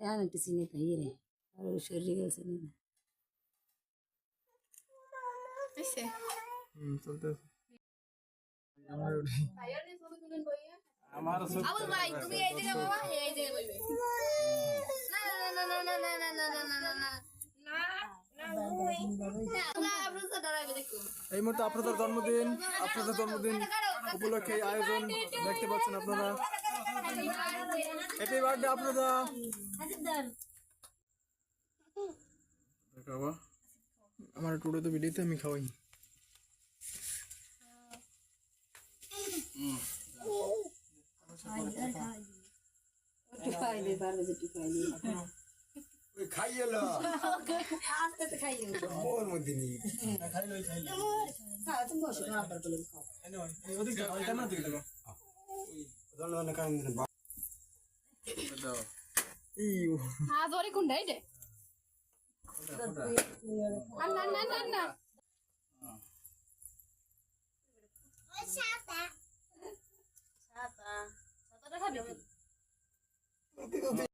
ಯಾನಂಟಿ ಸೀನಿತ ಹೀರೆ ಅವಳು ಶರೀರ ಸೀನಿತ এই মুহূর্তে আপনাদের জন্মদিন আপনাদের জন্মদিন উপলক্ষে আয়োজন দেখতে পাচ্ছেন আপনারা হ্যাপি বার্থডে আপনাদা খাওয়া? আমার টুডে তো ভিডিওতে আমি খাওয়াই খাইয়ে লো। খাইয়ে মধ্যে ধন্যবাদ দাও ইউ হ্যাঁ জোরে কোন ডাইটে না না না না ছাতা ছাতা ছাতাটা খাবি